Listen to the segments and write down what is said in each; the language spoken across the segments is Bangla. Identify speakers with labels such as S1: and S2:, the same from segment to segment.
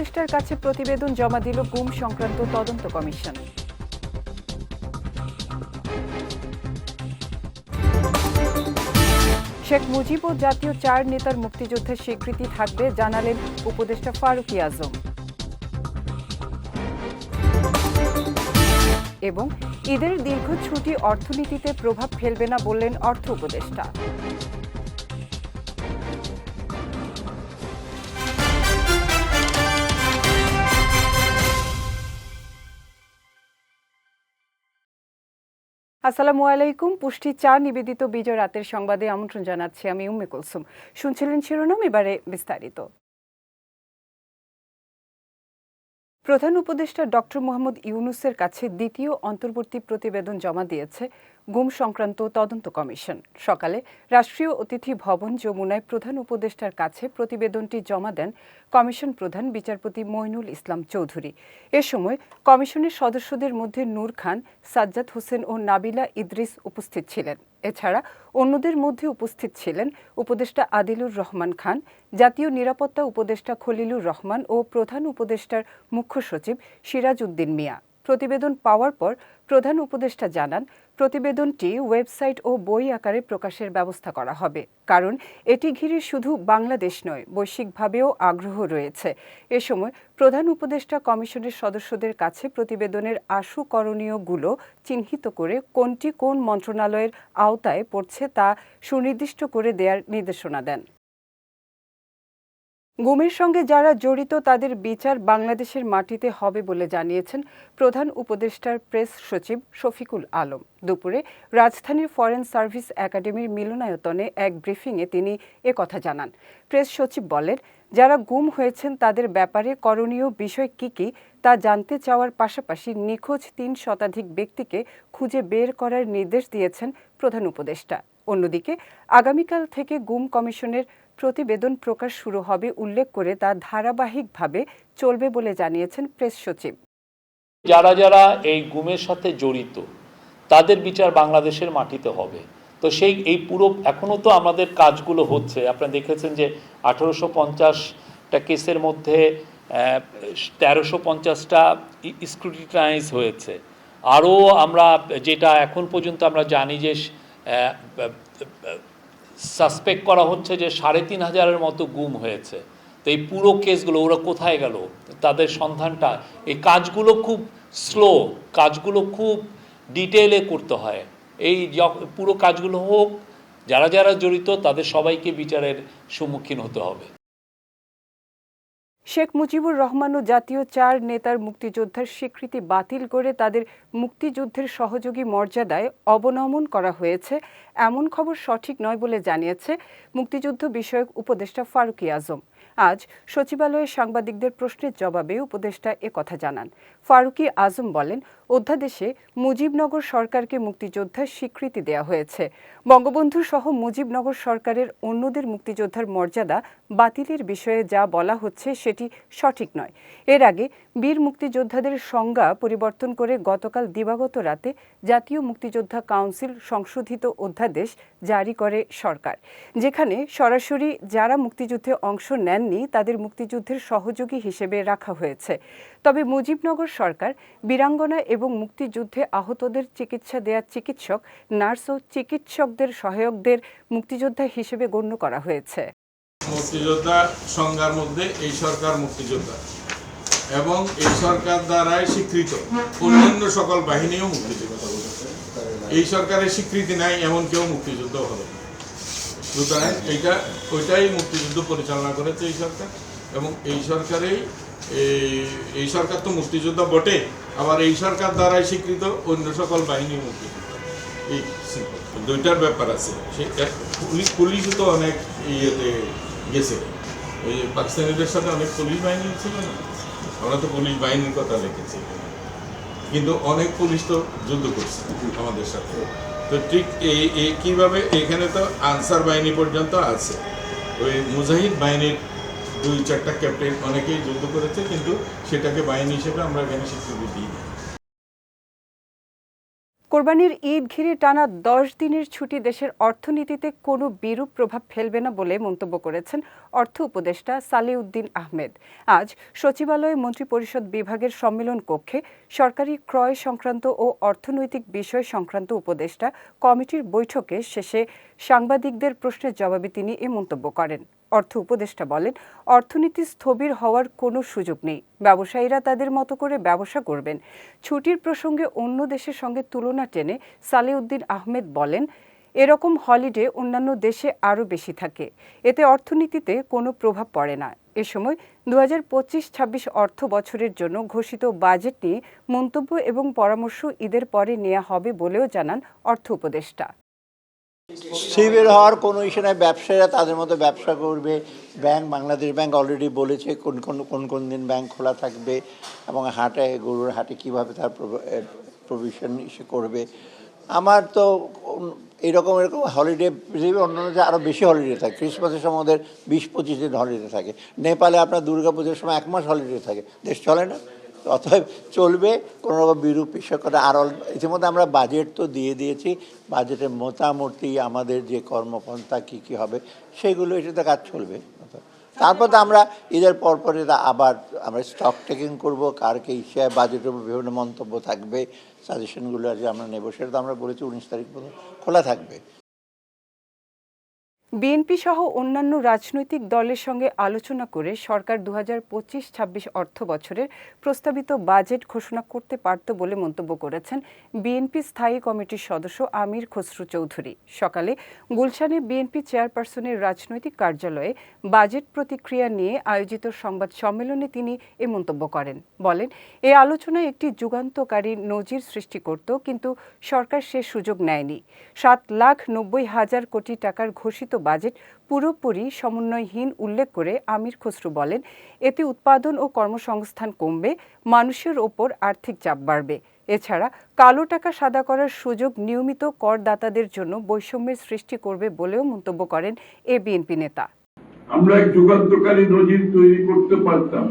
S1: উপদেষ্টার কাছে প্রতিবেদন জমা দিল গুম সংক্রান্ত তদন্ত কমিশন। শেখ মুজিব ও জাতীয় চার নেতার মুক্তিযুদ্ধের স্বীকৃতি থাকবে জানালেন উপদেষ্টা ফারুকি আজম। এবং ঈদের দীর্ঘ ছুটি অর্থনীতিতে প্রভাব ফেলবে না বললেন অর্থ উপদেষ্টা। আসসালামু আলাইকুম। পুষ্টি চা নিবেদিত বিজয় রাতের সংবাদে আমন্ত্রণ জানাচ্ছি আমি উম্মে কুলসুম। শুনছিলেন শিরোনাম, এবারে বিস্তারিত। প্রধান উপদেষ্টা ডক্টর মোহাম্মদ ইউনুসের কাছে দ্বিতীয় অন্তর্বর্তী প্রতিবেদন জমা দিয়েছে। গুম সংক্রান্ত তদন্ত কমিশন। সকালে রাষ্ট্রীয় অতিথি ভবন যমুনায় প্রধান উপদেষ্টার কাছে প্রতিবেদনটি জমা দেন কমিশন প্রধান বিচারপতি মইনুল ইসলাম চৌধুরী। এ সময় কমিশনের সদস্যদের মধ্যে নূর খান, সাজ্জাদ হোসেন ও নাবিলা ইদ্রিস উপস্থিত ছিলেন। এছাড়া অন্যদের মধ্যে উপস্থিত ছিলেন উপদেষ্টা আদিলুর রহমান খান, জাতীয় নিরাপত্তা উপদেষ্টা খলিলুর রহমান ও প্রধান উপদেষ্টার মুখ্য সচিব সিরাজ উদ্দিন মিয়া। প্রতিবেদন পাওয়ার পর প্রধান উপদেষ্টা জানান, প্রতিবেদনটি ওয়েবসাইট ও বই আকারে প্রকাশের ব্যবস্থা করা হবে। কারণ এটি ঘিরে শুধু বাংলাদেশ নয়, বৈশ্বিকভাবেও আগ্রহ রয়েছে। এ সময় প্রধান উপদেষ্টা কমিশনের সদস্যদের কাছে প্রতিবেদনের আশু করণীয়গুলো চিহ্নিত করে কোনটি কোন মন্ত্রণালয়ের আওতায় পড়ছে তা সুনির্দিষ্ট করে দেওয়ার নির্দেশনা দেন। গুমের সঙ্গে যারা জড়িত, তাদের বিচার বাংলাদেশের মাটিতে হবে বলে জানিয়েছেন প্রধান উপদেষ্টার প্রেস সচিব শফিকুল আলম। দুপুরে রাজধানীর ফরেন সার্ভিস একাডেমির মিলনায়তনে এক ব্রিফিংয়ে তিনি কথা জানান। প্রেস সচিব বলেন, যারা গুম হয়েছেন, তাদের ব্যাপারে করণীয় বিষয় কি কি, তা জানতে চাওয়ার পাশাপাশি নিখোঁজ তিন শতাধিক ব্যক্তিকে খুঁজে বের করার নির্দেশ দিয়েছেন প্রধান উপদেষ্টা। অন্যদিকে, আগামীকাল থেকে গুম কমিশনের প্রতিবেদন প্রকাশ শুরু হবে উল্লেখ করে তা ধারাবাহিকভাবে চলবে বলে জানিয়েছেন প্রেস সচিব।
S2: যারা যারা এই গুমের সাথে জড়িত, তাদের বিচার বাংলাদেশের মাটিতে হবে। তো সেই, এই পুরো এখনও তো আমাদের কাজগুলো হচ্ছে। আপনারা দেখেছেন যে আঠারোশো পঞ্চাশটা কেসের মধ্যে তেরোশো পঞ্চাশটা স্ক্রুটিনাইজ হয়েছে। আরও আমরা যেটা এখন পর্যন্ত আমরা জানি যে সাসপেক্ট করা হচ্ছে যে সাড়ে তিন হাজারের মতো গুম হয়েছে। তো এই পুরো কেসগুলো, ওরা কোথায় গেল? তাদের সন্ধানটা, এই কাজগুলো খুব স্লো কাজগুলো খুব ডিটেলে করতে হয়। এই পুরো কাজগুলো হোক, যারা যারা জড়িত, তাদের সবাইকে বিচারের সম্মুখীন হতে হবে।
S1: শেখ মুজিবুর রহমান ও জাতীয় চার নেতার মুক্তিযোদ্ধার স্বীকৃতি বাতিল করে তাদের মুক্তিযুদ্ধের সহযোগী মর্যাদায় অবনমন করা হয়েছে। এমন খবর সঠিক নয় বলে জানিয়েছে মুক্তিযুদ্ধ বিষয়ক উপদেষ্টা ফারুকি আজম। আজ সচিবালয়ে সাংবাদিকদের প্রশ্নের জবাবে উপদেষ্টা কথা জানান। ফারুকি আজম বলেন অধ্যাদেশে মুজিবনগর সরকারকে মুক্তিযোদ্ধার স্বীকৃতি দেওয়া হয়েছে। বঙ্গবন্ধু সহ মুজিবনগর সরকারের অন্যদের মুক্তিযোদ্ধার মর্যাদা বাতিলের বিষয়ে যা বলা হচ্ছে সেটি সঠিক নয়। এর আগে বীর মুক্তিযোদ্ধাদের সংজ্ঞা পরিবর্তন করে গতকাল দিবাগত রাতে জাতীয় মুক্তিযোদ্ধা কাউন্সিল সংশোধিত অধ্যাদেশ জারি করে সরকার। যেখানে সরাসরি যারা মুক্তিযুদ্ধে অংশ নেননি তাদের মুক্তিযুদ্ধের সহযোগী হিসেবে রাখা হয়েছে। তবে মুজিবনগর সরকার বীরাঙ্গনা এবং মুক্তিযুদ্ধে আহতদের চিকিৎসা দেয়া চিকিৎসক, নার্স ও চিকিৎসকদের সহায়কদের মুক্তিযোদ্ধা হিসেবে গণ্য করা হয়েছে।
S3: মুক্তিযোদ্ধা সংজ্ঞার মধ্যে এই সরকার মুক্তিযোদ্ধা এবং এই সরকার দ্বারাই স্বীকৃত। অন্যান্য সকল বাহিনীও মুক্তিযোদ্ধা। এই সরকারের স্বীকৃতি নাই, এমন কেউ মুক্তিযুদ্ধ হবে সুতরাং এইটা, ওইটাই মুক্তিযুদ্ধ পরিচালনা করেছে এই সরকার এবং এই সরকারেই এই সরকার তো মুক্তিযোদ্ধা বটে। আবার এই সরকার দ্বারাই স্বীকৃত অন্য সকল বাহিনী এই দুইটার ব্যাপার আছে। সে পুলিশও তো অনেক ইয়েতে গেছে। ওই পাকিস্তানিদের সাথে অনেক পুলিশ বাহিনী ছিল না? আমরা তো পুলিশ বাহিনীর কথা লিখেছি। কিন্তু অনেক পুলিশ তো যুদ্ধ করছে আমাদের সাথে। তো ঠিক এই কীভাবে এখানে তো আনসার বাহিনী পর্যন্ত আছে। ওই মুজাহিদ বাহিনীর দুই চারটা ক্যাপ্টেন অনেকেই যুদ্ধ করেছে, কিন্তু সেটাকে বাহিনী হিসেবে আমরা এখানে স্বীকৃতি দিই
S1: কোরবানির ঈদ ঘিরে টানা দশ দিনের ছুটি দেশের অর্থনীতিতে কোনো বিরূপ প্রভাব ফেলবে না বলে মন্তব্য করেছেন অর্থ উপদেষ্টা সালেউদ্দিন আহমেদ। আজ সচিবালয়ে মন্ত্রিপরিষদ বিভাগের সম্মেলন কক্ষে সরকারি ক্রয় সংক্রান্ত ও অর্থনৈতিক বিষয় সংক্রান্ত উপদেষ্টা কমিটির বৈঠকে শেষে সাংবাদিকদের প্রশ্নের জবাবে তিনি এ মন্তব্য করেন। অর্থ উপদেষ্টা বলেন, অর্থনীতি স্থবির হওয়ার কোনো সুযোগ নেই। ব্যবসায়ীরা তাদের মতো করে ব্যবসা করবেন। ছুটির প্রসঙ্গে অন্য দেশের সঙ্গে তুলনা টেনে সালেউদ্দিন আহমেদ বলেন, এরকম হলিডে অন্যান্য দেশে আরও বেশি থাকে। এতে অর্থনীতিতে কোনো প্রভাব পড়ে না। এ সময় দু হাজার পঁচিশ ছাব্বিশ অর্থ বছরের জন্য ঘোষিত বাজেট নিয়ে মন্তব্য এবং পরামর্শ ঈদের পরে নেওয়া হবে বলেও জানান অর্থ উপদেষ্টা।
S4: সিভিল হওয়ার কোনো ইস্যু নাই। ব্যবসায়ীরা তাদের মতো ব্যবসা করবে। ব্যাংক, বাংলাদেশ ব্যাংক অলরেডি বলেছে কোন কোন কোন কোন দিন ব্যাংক খোলা থাকবে এবং হাটে, গরুর হাটে কীভাবে তার প্রভিশন ইস্যু করবে। আমার তো এরকম এরকম হলিডে পৃথিবীর অন্য দেশে আরও বেশি হলিডে থাকে ক্রিসমাসের সময় ওদের বিশ পঁচিশ দিন হলিডে থাকে। নেপালে আপনার দুর্গা পুজোর সময় এক মাস হলিডে থাকে। দেশ চলে না? অতএব চলবে কোনো রকম বিরূপ বিষয়কতা আর, ইতিমধ্যে আমরা বাজেট তো দিয়ে দিয়েছি বাজেটের মোটামুটি আমাদের যে কর্মপন্থা কী কী হবে, সেগুলো এটাতে কাজ চলবে। তারপর তো আমরা ঈদের পর পর এটা আবার আমরা স্টক টেকিং করব, কার কি হিসাবে বাজেটের উপর বিভিন্ন মন্তব্য থাকবে সাজেশনগুলো যে আমরা নেব, সেটা তো আমরা বলেছি উনিশ তারিখ পর্যন্ত খোলা থাকবে।
S1: বিএনপি সহ অন্যান্য রাজনৈতিক দলের সঙ্গে আলোচনা করে সরকার দু হাজার পঁচিশ ছাব্বিশ অর্থ বছরের প্রস্তাবিত বাজেট ঘোষণা করতে পারত বলে মন্তব্য করেছেন বিএনপি স্থায়ী কমিটির সদস্য আমির খসরু চৌধুরী। সকালে গুলশানে বিএনপি চেয়ারপারসনের রাজনৈতিক কার্যালয়ে বাজেট প্রতিক্রিয়া নিয়ে আয়োজিত সংবাদ সম্মেলনে তিনি এ মন্তব্য করেন। বলেন, এ আলোচনায় একটি যুগান্তকারী নজির সৃষ্টি করত, কিন্তু সরকার সে সুযোগ নেয়নি। সাত লাখ নব্বই হাজার কোটি টাকার ঘোষিত বাজেট পুরোপুরি সমন্বয়হীন উল্লেখ করে আমির খসরু বলেন, এতে উৎপাদন ও কর্মসংস্থান কমবে, মানুষের ওপর আর্থিক চাপ বাড়বে। এছাড়া কালো টাকা সাদা করার সুযোগ নিয়মিত করদাতাদের জন্য বৈষম্যের সৃষ্টি করবে বলেও মন্তব্য করেন এ বিএনপি নেতা।
S5: আমরা এক যুগান্তকারী নজির তৈরি করতে পারতাম।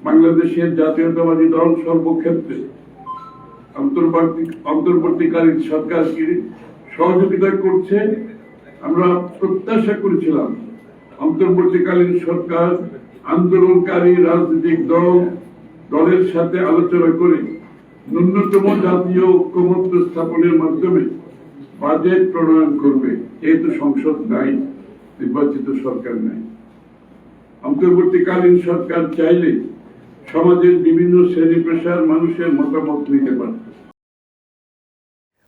S5: বাংলাদেশের জাতীয়তাবাদী দল সর্বক্ষেত্রে অন্তর্বর্তীকালীন সরকারকে সহযোগিতা করছে আমরা প্রত্যাশা করেছিলাম, অন্তর্বর্তীকালীন সরকার, আন্দোলনকারী রাজনৈতিক দল, দলের সাথে আলোচনা করে ন্যূনতম জাতীয় ঐক্যমত্য স্থাপনের মাধ্যমে বাজেট প্রণয়ন করবে। যেহেতু সংসদ নাই, নির্বাচিত সরকার নাই। অন্তর্বর্তীকালীন সরকার চাইলে সমাজের বিভিন্ন শ্রেণি পেশার মানুষের মতামত নিতে পারত।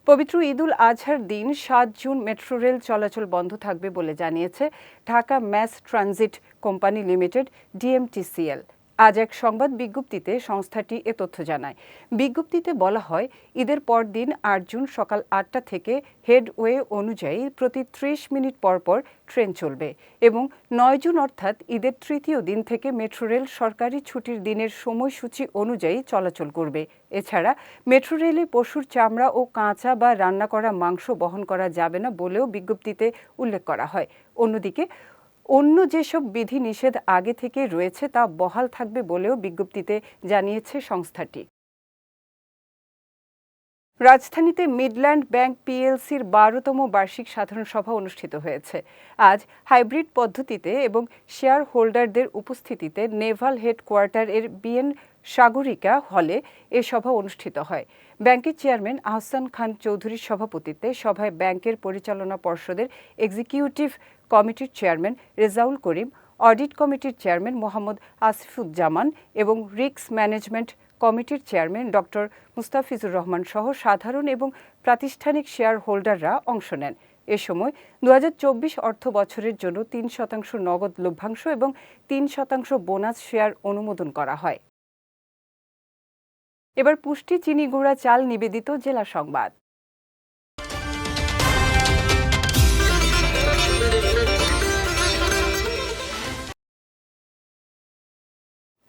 S1: পবিত্র ঈদুল আজহার দিন সাত জুন মেট্রো রেল চলাচল বন্ধ থাকবে বলে জানিয়েছে Dhaka mass transit company limited, DMTCL. আজ এক সংবাদ বিজ্ঞপ্তিতে সংস্থাটি এ তথ্য জানায়। বিজ্ঞপ্তিতে বলা হয়, ঈদের পর দিন আট জুন সকাল আটটা থেকে হেডওয়ে অনুযায়ী প্রতি ত্রিশ মিনিট পর পর ট্রেন চলবে এবং নয় জুন অর্থাৎ ঈদের তৃতীয় দিন থেকে মেট্রো রেল সরকারি ছুটির দিনের সময়সূচি অনুযায়ী চলাচল করবে। এছাড়া, মেট্রো রেলে পশুর চামড়া ও কাঁচা বা রান্না করা মাংস বহন করা যাবে না বলেও বিজ্ঞপ্তিতে উল্লেখ করা হয়। অন্যদিকে অন্য যেসব বিধি নিষেধ আগে থেকে রয়েছে তা বহাল থাকবে বলেও বিজ্ঞপ্তিতে জানিয়েছে সংস্থাটি। রাজধানীতে মিডল্যান্ড ব্যাংক পিএলসির বারোতম বার্ষিক সাধারণ সভা অনুষ্ঠিত হয়েছে। আজ হাইব্রিড পদ্ধতিতে এবং শেয়ার হোল্ডারদের উপস্থিতিতে নেভাল হেডকোয়ার্টার এর বিএন সাগরিকা হলে এ সভা অনুষ্ঠিত হয়। ব্যাংকের চেয়ারম্যান আহসান খান চৌধুরীর সভাপতিত্বে সভায় ব্যাংকের পরিচালনা পর্ষদের এক্সিকিউটিভ কমিটির চেয়ারম্যান রেজাউল করিম, অডিট কমিটির চেয়ারম্যান মোহাম্মদ আসিফুজ্জামান এবং রিস্ক ম্যানেজমেন্ট কমিটির চেয়ারম্যান ডক্টর মুস্তাফিজুর রহমান সহ সাধারণ এবং প্রাতিষ্ঠানিক শেয়ার হোল্ডাররা অংশ নেন। এ সময় দু হাজার চব্বিশ অর্থ বছরের জন্য তিন শতাংশ নগদ লভ্যাংশ এবং তিন শতাংশ বোনাস শেয়ার অনুমোদন করা হয়। এবার পুষ্টি, চিনি গুঁড়া, চাল নিবেদিত জেলা সংবাদ।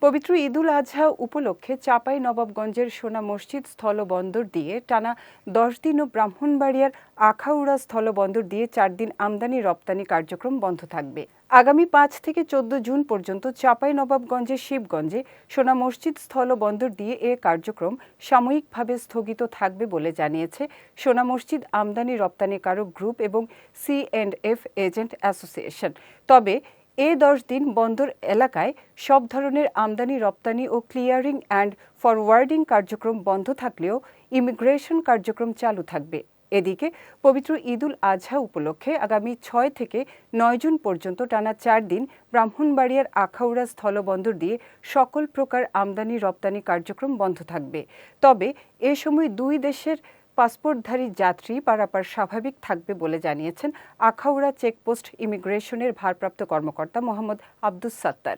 S1: পবিত্র ঈদুল আজহা উপলক্ষে চাপাই নবাবগঞ্জের সোনা মসজিদ স্থলবন্দর দিয়ে টানা দশ দিন ও ব্রাহ্মণবাড়িয়ার আখাউড়া স্থলবন্দর দিয়ে চার দিন আমদানি রপ্তানি কার্যক্রম বন্ধ থাকবে। আগামী পাঁচ থেকে চোদ্দ জুন পর্যন্ত চাঁপাই নবাবগঞ্জের শিবগঞ্জে সোনা মসজিদ স্থল বন্দর দিয়ে এ কার্যক্রম সাময়িকভাবে স্থগিত থাকবে বলে জানিয়েছে সোনা মসজিদ আমদানি রপ্তানিকারক গ্রুপ এবং C and F agent association. তবে এ দশ দিন বন্দর এলাকায় সব ধরনের আমদানি, রপ্তানি ও ক্লিয়ারিং অ্যান্ড ফরওয়ার্ডিং কার্যক্রম বন্ধ থাকলেও ইমিগ্রেশন কার্যক্রম চালু থাকবে। এদিকে পবিত্র ঈদুল আজহা উপলক্ষে আগামী ছয় থেকে নয় জুন পর্যন্ত টানা চার দিন ব্রাহ্মণবাড়িয়ার আখাউড়া স্থলবন্দর দিয়ে সকল প্রকার আমদানি, রপ্তানি কার্যক্রম বন্ধ থাকবে। তবে এ সময় দুই দেশের পাসপোর্টধারী যাত্রী পারাপার স্বাভাবিক থাকবে বলে জানিয়েছেন আখাউড়া চেকপোস্ট ইমিগ্রেশনের ভারপ্রাপ্ত কর্মকর্তা মোহাম্মদ আব্দুস সাত্তার।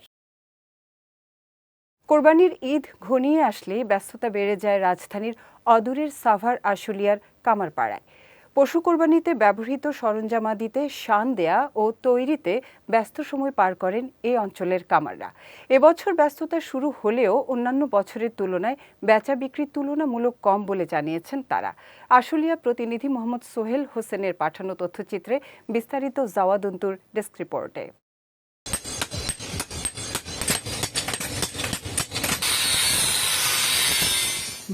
S1: কোরবানির ঈদ ঘনিয়ে আসলে ব্যস্ততা বেড়ে যায় রাজধানীর অদূরের সাভার আশুলিয়ার কামারপাড়ায়। পশু কোরবানিতে ব্যবহৃত সরঞ্জামাদিতে শান দেয়া ও তৈরিতে ব্যস্ত সময় পার করেন এই অঞ্চলের কামাররা। এবছর ব্যস্ততা শুরু হলেও অন্যান্য বছরের তুলনায় বেচা বিক্রি তুলনামূলক কম বলে জানিয়েছেন তারা। আশুলিয়া প্রতিনিধি মোহাম্মদ সোহেল হোসেনের পাঠানো তথ্যচিত্রে বিস্তারিত জাওয়াদন্তুর ডেস্ক রিপোর্টে।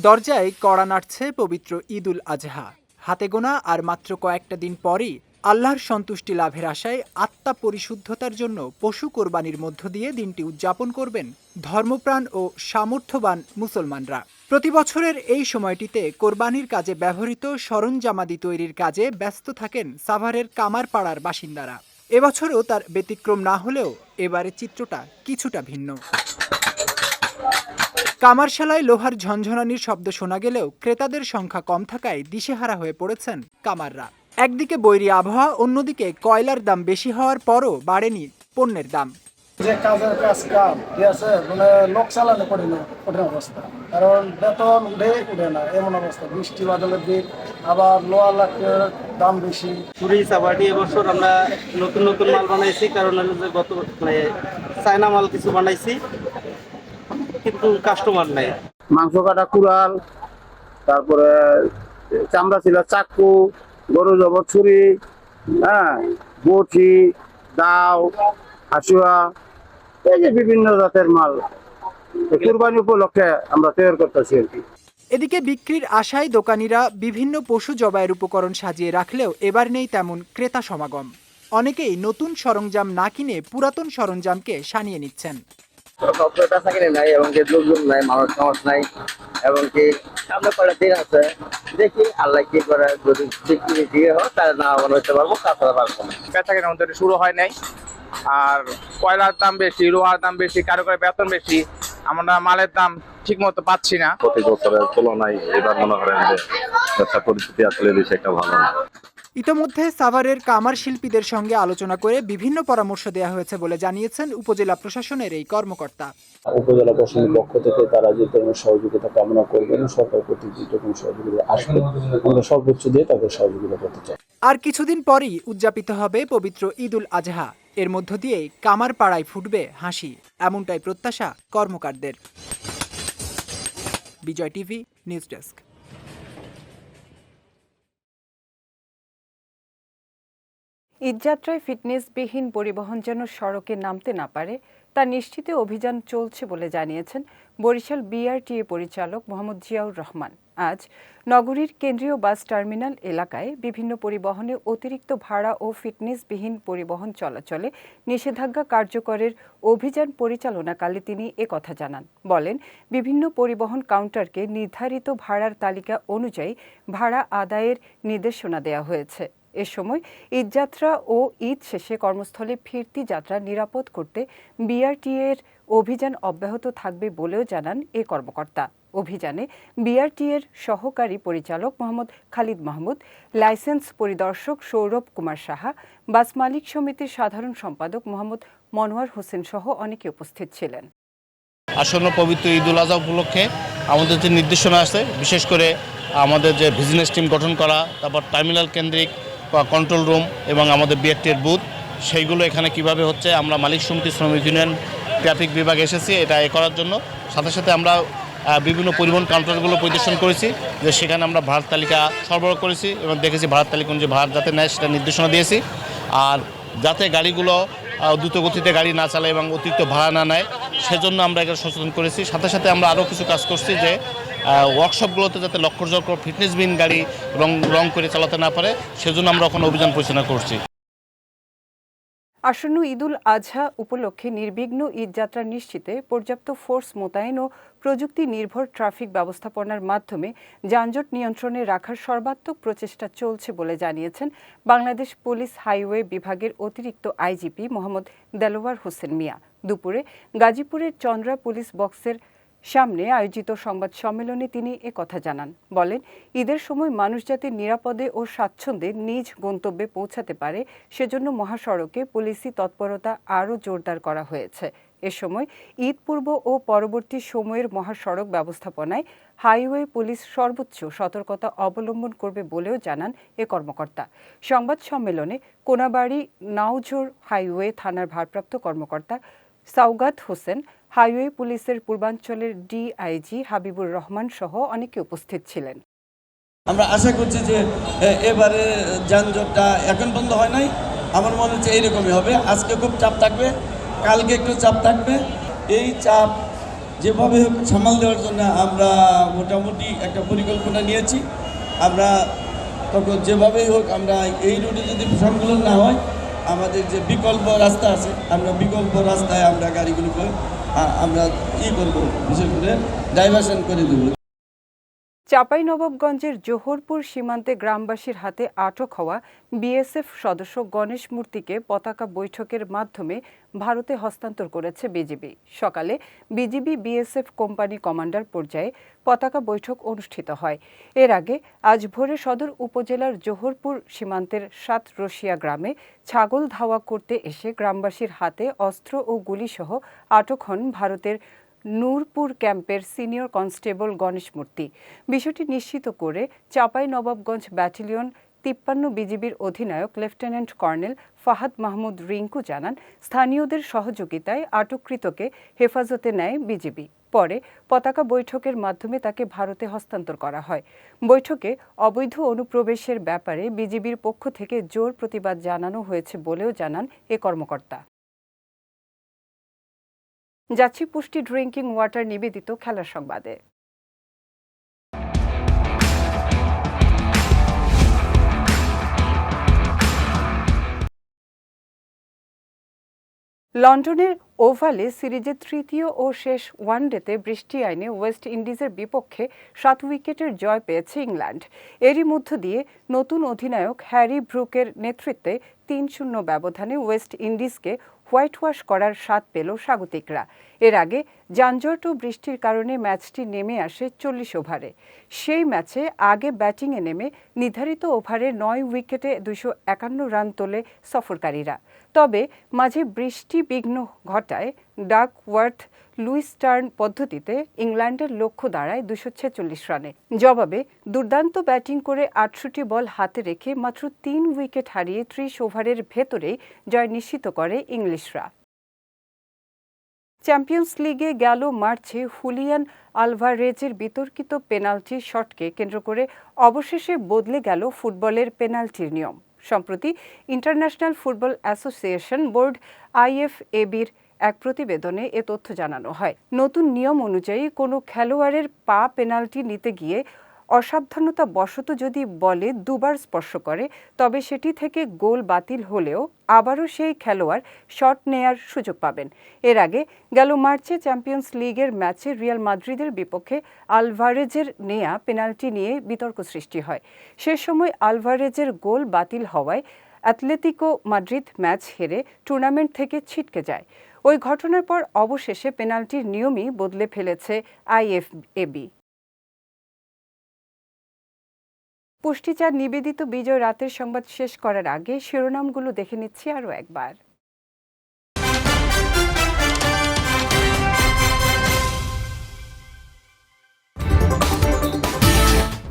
S6: দরজায় কড়া নাড়ছে পবিত্র ঈদুল আজহা। হাতে গোনা আর মাত্র কয়েকটা দিন পরই আল্লাহর সন্তুষ্টি লাভের আশায় আত্মা পরিশুদ্ধতার জন্য পশু কোরবানির মধ্য দিয়ে দিনটি উদযাপন করবেন ধর্মপ্রাণ ও সামর্থ্যবান মুসলমানরা। প্রতি বছরের এই সময়টিতে কোরবানির কাজে ব্যবহৃত সরঞ্জামাদি তৈরির কাজে ব্যস্ত থাকেন সাভারের কামারপাড়ার বাসিন্দারা। এবছরও তার ব্যতিক্রম না হলেও এবারে চিত্রটা কিছুটা ভিন্ন। কামারশালায় লোহার ঝনঝনানির শব্দ শোনা গেলেও ক্রেতাদের সংখ্যা কম থাকায় দিশেহারা হয়ে পড়েছেন কামাররা। একদিকে বৈরী আবহাওয়া অন্যদিকে কয়লার দাম বেশি হওয়ার পরও বাড়েনি পণ্যের দাম।
S7: যে কাজের কাজ কাম ঠিক আছে? মানে লোক চালানো কঠিন কঠিন অবস্থা। কারণ বেতন উঠে উঠে না এমন অবস্থা। বৃষ্টি বাদলের দিক আবার লোয়া লাখের দাম বেশি।
S8: চুরি চাবাটি এবছর আমরা নতুন নতুন মাল বানাইছি কারণ গত মানে চায়না মাল কিছু বানাইছি। কিন্তু কাস্টমার নাই।
S9: মাংস কাটা কুড়াল তারপরে চামড়া ছিল চাকু গরু জবর ছুরি হ্যাঁ বটি দাও হাসুয়া এই যে বিভিন্ন জাতের মাল। কুরবানি উপলক্ষে আমরা তৈরি করতেছি আর কি।
S6: এদিকে বিক্রির আশায় দোকানিরা বিভিন্ন পশু জবাইয়ের উপকরণ সাজিয়ে রাখলেও এবার নেই তেমন ক্রেতা সমাগম। অনেকেই নতুন সরঞ্জাম না কিনে পুরাতন সরঞ্জামকে সানিয়ে নিচ্ছেন।
S9: সবসময় পেশা কিনে নাই এবং কি লোকজন নাই মানুষ নাই এবং কি সামনে কয়টা দিন আছে দেখি আল্লাহ কি করে যদি হয় তাহলে না পারব
S10: আমাদের শুরু হয় নাই। আর কয়লার দাম বেশি লোহার দাম বেশি কারও কারও বেতন বেশি আমরা মালের দাম ঠিক মতো পাচ্ছি না।
S11: প্রতি বছরের তুলনায় এবার মনে করেন যে ব্যবসা পরিস্থিতি আসলে বেশি একটা ভালো না।
S6: ইতোমধ্যে সাভারের কামার শিল্পীদের সঙ্গে আলোচনা করে বিভিন্ন পরামর্শ দেওয়া হয়েছে বলে জানিয়েছেন উপজেলা প্রশাসনের এই কর্মকর্তা।
S11: উপজেলা প্রশাসনের পক্ষ থেকে তারা যে ধরনের সহযোগিতা কামনা করবেন সরকার কর্তৃক যেরকম সহযোগিতা আসবে আমরা সর্বোচ্চ দিয়ে তাদের সহযোগিতা করতে চাই।
S6: আর কিছুদিন পরেই উদযাপিত হবে পবিত্র ঈদুল আজহা। এর মধ্য দিয়েই কামার পাড়ায় ফুটবে হাসি। এমনটাই প্রত্যাশা কর্মকারদের। Bijoy TV news desk.
S1: ঈদযাত্রায় ফিটনেসবিহীন পরিবহন যেন সড়কে নামতে না পারে, তা নিশ্চিতে অভিযান চলছে বলে জানিয়েছেন বরিশাল বিআরটিএ পরিচালক মোহাম্মদ জিয়াউর রহমান। আজ নগরীর কেন্দ্রীয় বাস টার্মিনাল এলাকায় বিভিন্ন পরিবহনে অতিরিক্ত ভাড়া ও ফিটনেসবিহীন পরিবহন চলাচলে নিষেধাজ্ঞা কার্যকরের অভিযান পরিচালনাকালে তিনি একথা জানান। বলেন, বিভিন্ন পরিবহন কাউন্টারকে নির্ধারিত ভাড়ার তালিকা অনুযায়ী ভাড়া আদায়ের নির্দেশনা দেওয়া হয়েছে। এ সময় ঈদযাত্রা ও ঈদ শেষে কর্মস্থলে ফিরতি যাত্রা নিরাপদ করতে বিআরটিএ এর অভিযান অব্যাহত থাকবে বলেও জানান এ কর্মকর্তা। অভিযানে বিআরটিএ এর সহকারী পরিচালক মোহাম্মদ খালিদ মাহমুদ, লাইসেন্স পরিদর্শক সৌরভ কুমার সাহা, বাস মালিক সমিতির সাধারণ সম্পাদক মোহাম্মদ মনোয়ার হোসেন সহ অনেকে উপস্থিত ছিলেন।
S12: আসন্ন পবিত্র ঈদুল আজহা উপলক্ষে আমাদের যে নির্দেশনা আছে, বিশেষ করে আমাদের যে বিজনেস টিম গঠন করা, তারপর টার্মিনাল কেন্দ্রিক কন্ট্রোল রুম এবং আমাদের বিআরটির বুথ সেইগুলো এখানে কীভাবে হচ্ছে আমরা মালিক সমিতি শ্রমিক ইউনিয়ন ট্রাফিক বিভাগ এসেছি এটা এ করার জন্য। সাথে সাথে আমরা বিভিন্ন পরিবহন কাউন্টারগুলো পরিদর্শন করেছি যে সেখানে আমরা ভাড়ার তালিকা সরবরাহ করেছি এবং দেখেছি ভাড়ার তালিকা অনুযায়ী ভাড়া যাতে নেয় সেটা নির্দেশনা দিয়েছি। আর যাতে গাড়িগুলো আহ, দ্রুত গতিতে গাড়ি না চালায় এবং অতিরিক্ত ভাড়া না নেয় সেজন্য আমরা এখানে সচেতন করেছি। সাথে সাথে আমরা আরও কিছু কাজ করছি যে ওয়ার্কশপগুলোতে যাতে লক্ষ্যযোগ্য ফিটনেসবিহীন গাড়ি রং রং করে চালাতে না পারে, সেজন্য আমরা ওখানে অভিযান পরিচালনা করছি।
S1: আসন্ন ঈদুল আজহা উপলক্ষে নির্বিঘ্ন ঈদ যাত্রা নিশ্চিতে পর্যাপ্ত ফোর্স মোতায়েন ও প্রযুক্তি নির্ভর ট্রাফিক ব্যবস্থাপনার মাধ্যমে যানজট নিয়ন্ত্রণে রাখার সর্বাত্মক প্রচেষ্টা চলছে বলে জানিয়েছেন বাংলাদেশ পুলিশ হাইওয়ে বিভাগের অতিরিক্ত আইজিপি মোহাম্মদ দেলোয়ার হোসেন মিয়া। দুপুরে গাজীপুরের চন্দ্রা পুলিশ বক্সের সামনে আয়োজিত সংবাদ সম্মেলনে তিনি এ কথা জানান। বলেন, ঈদের সময় মানুষ যাতে নিরাপদে ও স্বাচ্ছন্দ্যে নিজ গন্তব্যে পৌঁছাতে পারে, সেজন্য মহাসড়কে পুলিশি তৎপরতা আরও জোরদার করা হয়েছে। এ সময় ঈদ পূর্ব ও পরবর্তী সময়ের মহাসড়ক ব্যবস্থাপনায় হাইওয়ে পুলিশ সর্বোচ্চ সতর্কতা অবলম্বন করবে বলেও জানান এ কর্মকর্তা। সংবাদ সম্মেলনে কোনাবাড়ি নাওজোর হাইওয়ে থানার ভারপ্রাপ্ত কর্মকর্তা সাউগাত হোসেন হাইওয়ে পুলিশের পূর্বাঞ্চলের ডিআইজি হাবিবুর রহমান সহ অনেকে উপস্থিত ছিলেন।
S13: আমরা আশা করছি যে এবারে যানজটটা এখন বন্ধ হয় নাই। আমার মনে হচ্ছে এইরকমই হবে। আজকে খুব চাপ থাকবে, কালকে একটু চাপ থাকবে। এই চাপ যেভাবে সামাল দেওয়ার জন্য আমরা মোটামুটি একটা পরিকল্পনা নিয়েছি। আমরা তখন যেভাবেই হোক আমরা এই রুটে যদি সংকলন না হয়, আমাদের যে বিকল্প রাস্তা আছে, আমরা বিকল্প রাস্তায় আমরা গাড়িগুলোকে আ- আমরা ই করব? বিশেষ করে ডাইভার্সন করে দেবো।
S1: চাঁপাইনবাবগঞ্জের জোহরপুর সীমান্তে গ্রামবাসীর হাতে আটক হওয়া বিএসএফ সদস্য গণেশ মূর্তিকে পতাকা বৈঠকের মাধ্যমে ভারতে হস্তান্তর করেছে বিজিবি। সকালে বিজিবি বিএসএফ কোম্পানি কমান্ডার পর্যায়ে পতাকা বৈঠক অনুষ্ঠিত হয়। এর আগে আজ ভোরে সদর উপজেলার জোহরপুর সীমান্তের সাত রশিয়া গ্রামে ছাগল ধাওয়া করতে এসে গ্রামবাসীর হাতে অস্ত্র ও গুলিসহ আটক হন ভারতের নূরপুর ক্যাম্পের সিনিয়র কনস্টেবল গণেশ মূর্তি। বিষয়টি নিশ্চিত করে চাপাই নবাবগঞ্জ ব্যাটালিয়ন তিপ্পান্ন বিজিবির অধিনায়ক লেফটেন্যান্ট কর্নেল ফাহাদ মাহমুদ রিঙ্কু জানান, স্থানীয়দের সহযোগিতায় আটককৃতকে হেফাজতে নেয় বিজিবি। পরে পতাকা বৈঠকের মাধ্যমে তাকে ভারতে হস্তান্তর করা হয়। বৈঠকে অবৈধ অনুপ্রবেশের ব্যাপারে বিজিবির পক্ষ থেকে জোর প্রতিবাদ জানানো হয়েছে বলেও জানান এ কর্মকর্তা। যাচ্ছি পুষ্টি ড্রিঙ্কিং ওয়াটার নিবেদিত খেলার সংবাদে। লন্ডনের ওভালে সিরিজের তৃতীয় ও শেষ ওয়ানডেতে বৃষ্টি আইনে ওয়েস্ট ইন্ডিজের বিপক্ষে সাত উইকেটের জয় পেয়েছে ইংল্যান্ড। এরই মধ্য দিয়ে নতুন অধিনায়ক হ্যারি ব্রুকের নেতৃত্বে তিন শূন্য ব্যবধানে ওয়েস্ট ইন্ডিজকে হোয়াইট ওয়াশ করার স্বাদ পেল স্বাগতিকরা। এর আগে যানজট ও বৃষ্টির কারণে ম্যাচটি নেমে আসে চল্লিশ ওভারে। সেই ম্যাচে আগে ব্যাটিংয়ে নেমে নির্ধারিত ওভারে নয় উইকেটে দুশো একান্ন রান তোলে সফরকারীরা। তবে মাঝে বৃষ্টি বিঘ্ন ঘটায় ডাক ওয়ার্থ লুইস টার্ন পদ্ধতিতে ইংল্যান্ডের লক্ষ্য দাঁড়ায় দুশো ছেচল্লিশ রানে। জবাবে দুর্দান্ত ব্যাটিং করে আটষট্টি বল হাতে রেখে মাত্র তিন উইকেট হারিয়ে ত্রিশ ওভারের ভেতরেই জয় নিশ্চিত করে ইংলিশরা। চ্যাম্পিয়ন্স লিগে গেল মার্চে হুলিয়ান আলভারেজের বিতর্কিত পেনাল্টি শটকে কেন্দ্র করে অবশেষে বদলে গেল ফুটবলের পেনাল্টির নিয়ম। সম্প্রতি ইন্টারন্যাশনাল ফুটবল অ্যাসোসিয়েশন বোর্ড আইএফএবির এক প্রতিবেদনে এ তথ্য জানানো হয়। নতুন নিয়ম অনুযায়ী কোনো খেলোয়াড়ের পা পেনাল্টি নিতে গিয়ে অসাবধানতা বশত যদি বলে দুবার স্পর্শ করে, তবে সেটি থেকে গোল বাতিল হলেও আবারও সেই খেলোয়াড় শট নেয়ার সুযোগ পাবেন। এর আগে গেল মার্চে চ্যাম্পিয়ন্স লিগের ম্যাচে রিয়াল মাদ্রিদের বিপক্ষে আলভারেজের নেয়া পেনাল্টি নিয়ে বিতর্ক সৃষ্টি হয়। সে সময় আলভারেজের গোল বাতিল হওয়ায় অ্যাথলেটিকো মাদ্রিদ ম্যাচ হেরে টুর্নামেন্ট থেকে ছিটকে যায়। ওই ঘটনার পর অবশেষে পেনাল্টির নিয়মই বদলে ফেলেছে আইএফএবি। পুষ্টিচার নিবেদিত বিজয় রাতের সংবাদ শেষ করার আগে শিরোনামগুলো দেখে নিচ্ছি আরও একবার।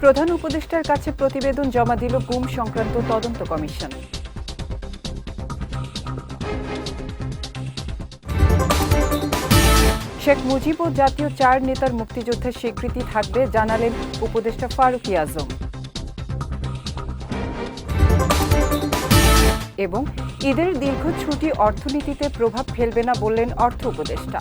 S1: প্রধান উপদেষ্টার কাছে প্রতিবেদন জমা দিল গুম সংক্রান্ত তদন্ত কমিশন। শেখ মুজিব ও জাতীয় চার নেতার মুক্তিযুদ্ধের স্বীকৃতি থাকবে জানালেন উপদেষ্টা ফারুকি আজম। এবং ঈদের দীর্ঘ ছুটি অর্থনীতিতে প্রভাব ফেলবে না বললেন অর্থ উপদেষ্টা।